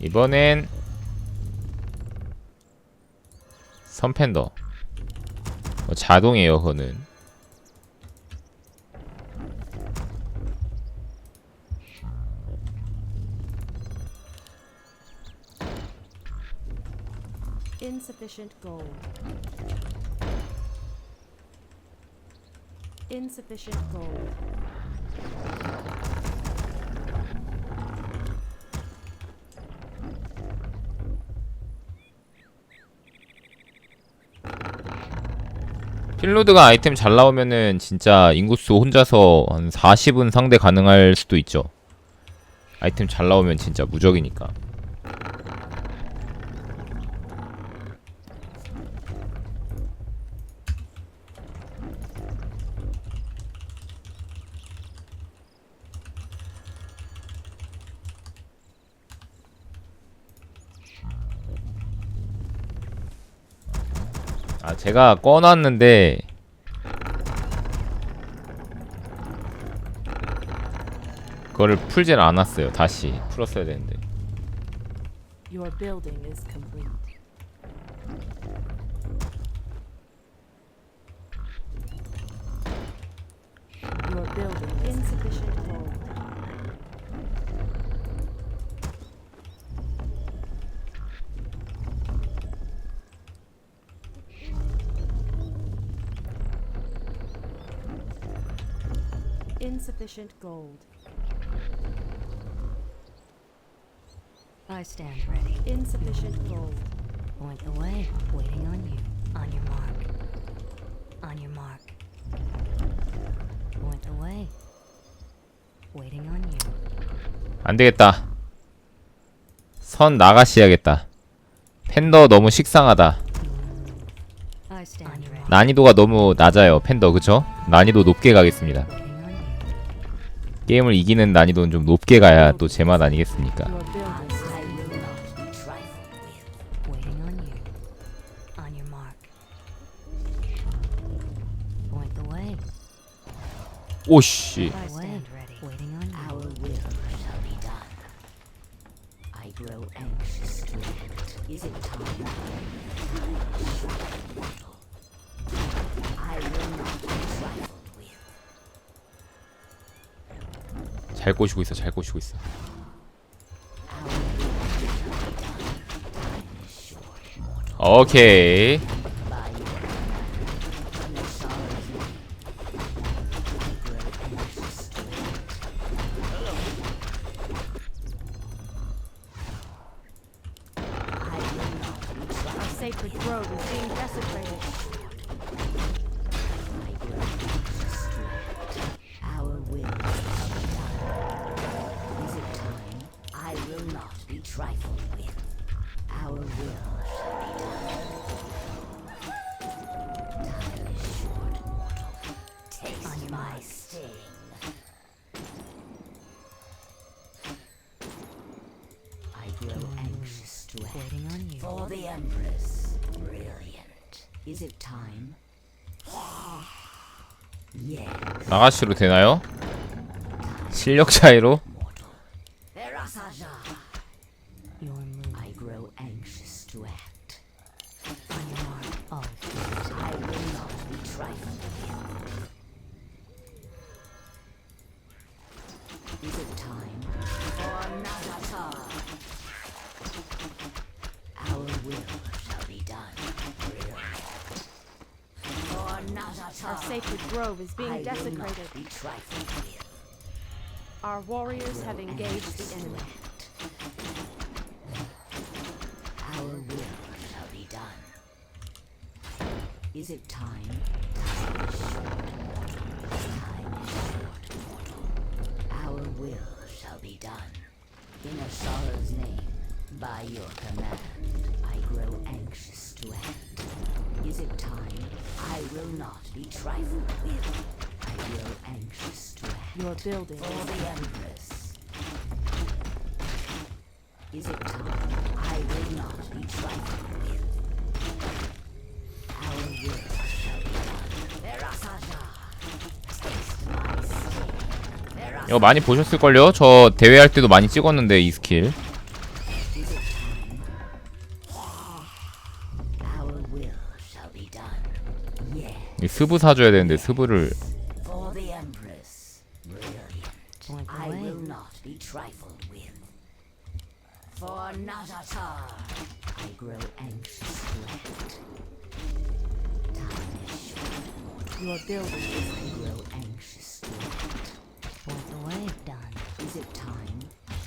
이번엔 선팬더 어, 자동이에요 그거는 Insufficient gold. Insufficient gold. 필로드가 아이템 잘 나오면은 진짜 인구수 혼자서 한 40은 상대 가능할 수도 있죠. 아이템 잘 나오면 진짜 무적이니까 아 제가 꺼놨는데 그거를 풀질 않았어요 다시 풀었어야 되는데 Your building is complete. Your building is insufficient gold. Insufficient gold. I stand ready. Insufficient gold. Point the way. Waiting on you. On your mark. On your mark. Point the way. Waiting on you. 안 되겠다 선 나가시야겠다 팬더 너무 식상하다 I stand ready. 난이도가 너무 낮아요 팬더 그쵸? 난이도 높게 가겠습니다. 게임을 이기는 난이도는 좀 높게 가야 또 제맛 아니겠습니까? building 잘 꼬시고 있어 잘 꼬시고 있어. 오케이 trifled with. Our will shall be done. Time is short, mortal. Taste my sting. I grow anxious to act. On you. For the Empress. Brilliant. Is it time? Yes, 나가시로 되나요? 실력 차이로? Verasaja. Your move. I grow anxious to act. On your mark. All fears. I will not be trifled with. Is it time for Nazata? Our will shall be done. For Nazata. Our sacred grove is being I will desecrated. not be trifled with. Our warriors have engaged the enemy. Is it time? Time is short. Time is short, mortal. Our will shall be done. In Asara's name, by your command, I grow anxious to act. Is it time? I will not be trifled with. I grow anxious to act. Your building For the Empress. Is it time? I will not be trifled with. 이거 많이 보셨을걸요? 저 대회할 때도 많이 찍었는데 이 스킬. 이 스브 사줘야 되는데 스브를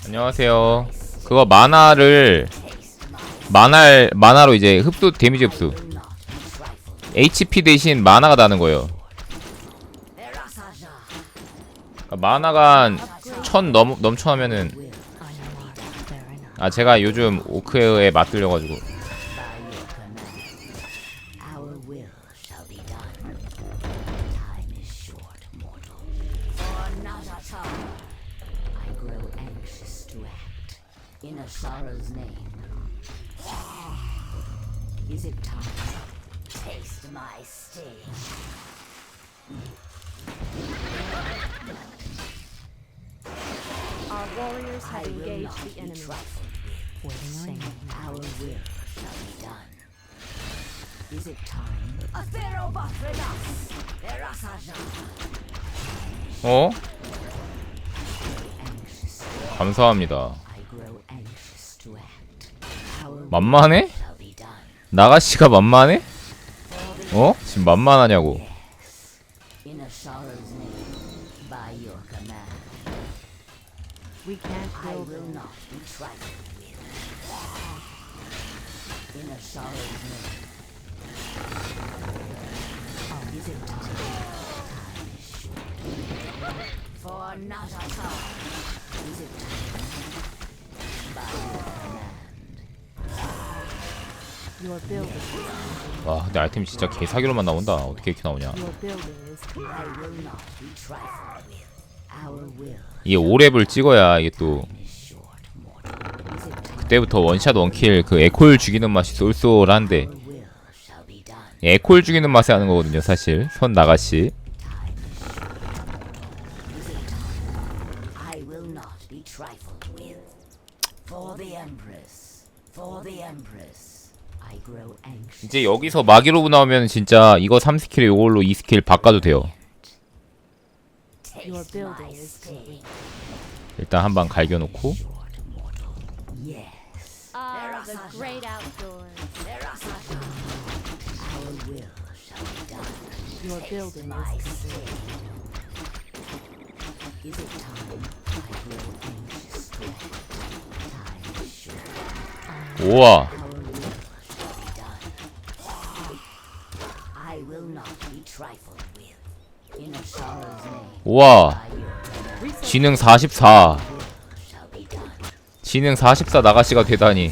안녕하세요. 그거 만화를 만화 만화로 이제 흡수 데미지 흡수. HP 대신 만화가 나는 거예요. 그러니까 만화가 천 넘 넘쳐나면은. 아 제가 요즘 오크에 맞들려 가지고 Is it time? Taste my sting. Our warriors I have will engaged not the be enemy. trifled with. Waiting on you. Our will shall be done. Is it time? Athero Bathrenas! Erasaja! 어 Anxious. 감사합니다. I grow anxious to act. Our 만만해? will shall be done. 나가씨가 만만해? 어? 지금 만만하냐고. 와 근데 아이템 진짜 개사기로만 나온다. 어떻게 이렇게 나오냐. 이게 5렙을 찍어야 이게 또? 그때부터 원샷 원킬 그 에콜 죽이는 맛이 쏠쏠한데. 에콜 죽이는 맛에 하는 거거든요 사실 선 with. For the Empress. For the Empress. I grow anxious. 이제 여기서 마기로브 나오면 진짜 이거 3스킬에 이걸로 2스킬 바꿔도 돼요. 일단 한 방 갈겨놓고 mortal. 우와 지능 44 shall be done. 지능 44 나가씨가 되다니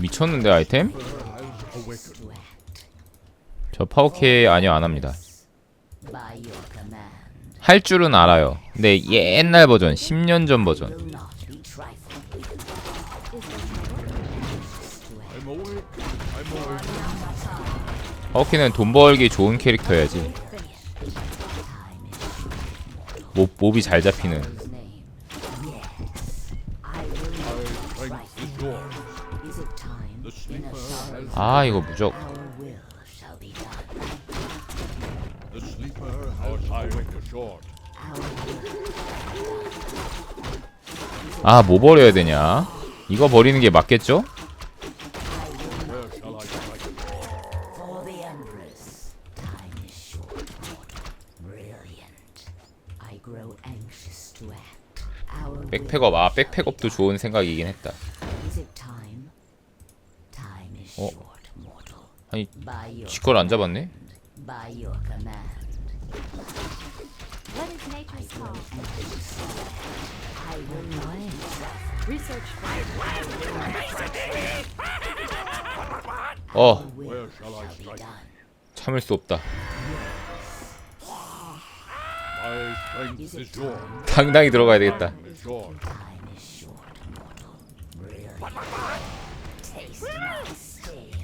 미쳤는데 아이템? 저 파워케 아니요 안합니다. 할 줄은 알아요 근데 옛날 버전 10년 전 버전 파워케는 돈 벌기 좋은 is 몹, 몹이 잘 잡히는 아 이거 무적. 아 뭐 버려야 되냐 이거 버리는 게 맞겠죠? Where shall I strike? For the Empress, time is short, mortal. Brilliant. I grow anxious to act. Our 백팩업 아 백팩업도 좋은 생각이긴 했다 will. Is it time? Time is 어? short, mortal. 아니 By your 쥐걸 안 잡았네? by your command. What is nature's call? I will not be trifled. Research 어 Where shall I Be strike? done. 참을 수 없다. 당당히 들어가야 되겠다 Short. Time is short, mortal. Brilliant. Taste my sting.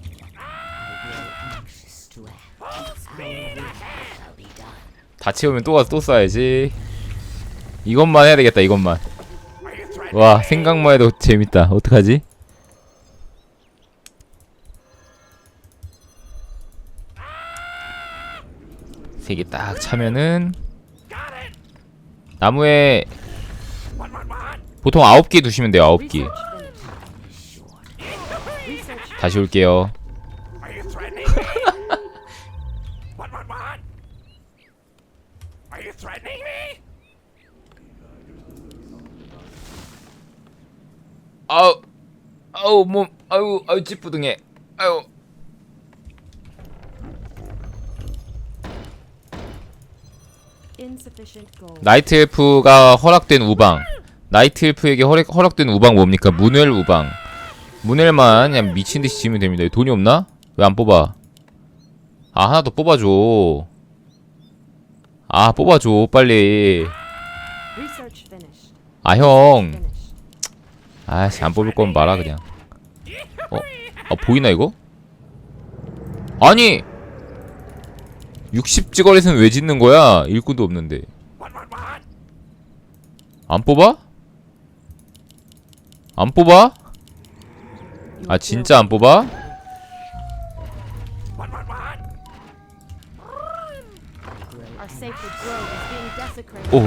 Anxious to act. Shall be done. 다 채우면 또 가서 또 쏴야지 이것만 해야 되겠다 이것만 와 생각만 해도 재밌다 어떡하지? 세 개 딱 차면은 나무에 보통 아홉 개 두시면 돼요 아홉 개 다시 올게요? 아우 아우 몸 아우 아우 찌뿌둥해 아우. 나이트 엘프가 허락된 우방 나이트 엘프에게 허락, 허락된 우방 뭡니까 문웰 우방 문웰만 그냥 미친듯이 지으면 됩니다 돈이 없나? 왜 안 뽑아 아 하나 더 뽑아줘 아 뽑아줘 빨리. 아형. 아씨 안 뽑을 거면 말아 그냥 어? 아 보이나 이거? 아니 60찌거리에서는 왜 짓는 거야 일꾼도 없는데? 안 뽑아? 안 뽑아? 아 진짜 안 뽑아? 오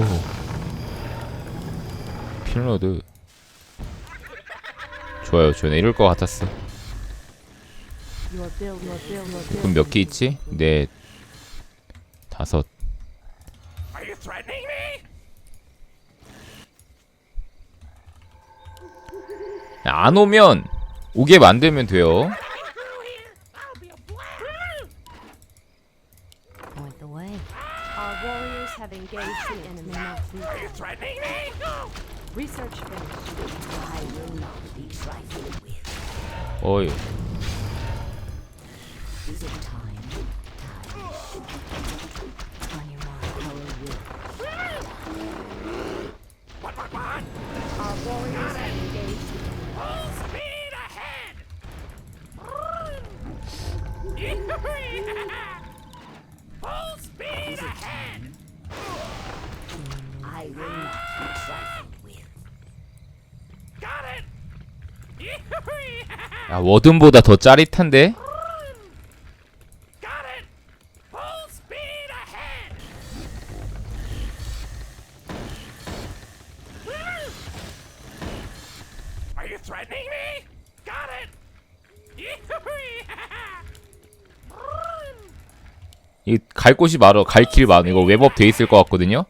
필로드 좋아요 저는 이럴 것 같았어. 그럼 몇 개 있지? 네 다섯 안 오면 오게 만들면 돼요. The 야 워든보다 더 짜릿한데? Got it! Full speed ahead! Are you threatening me? Got it! 이갈 곳이 많어 갈 길 많어 이거 웹업 돼 있을 것 같거든요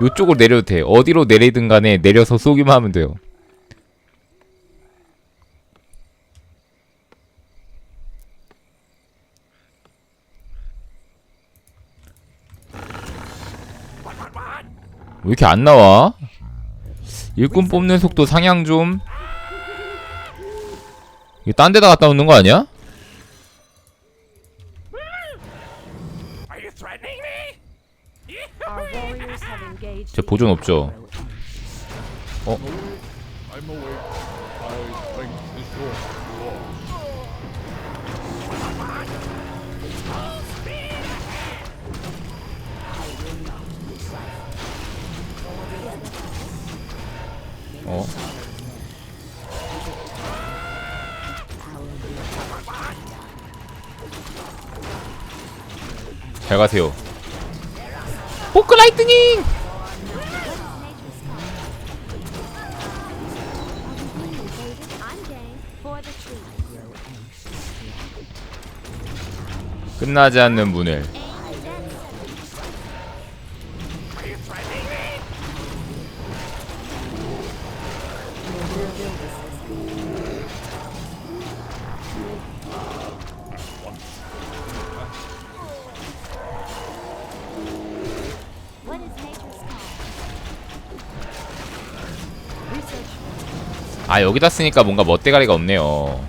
요쪽으로 내려도 돼 어디로 내리든 간에 내려서 쏘기만 하면 돼요 왜 이렇게 안 나와? 일꾼 뽑는 속도 상향 좀 이거 딴 데다 갖다 놓는 거 아니야? 제 보존 없죠 I'm 어? 잘 가세요. 포크 라이트닝! 끝나지 않는 문을. 아 여기다 쓰니까 뭔가 멋대가리가 없네요.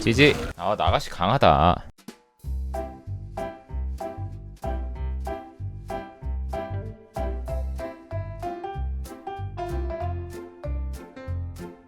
지지. 아 나가시 강하다.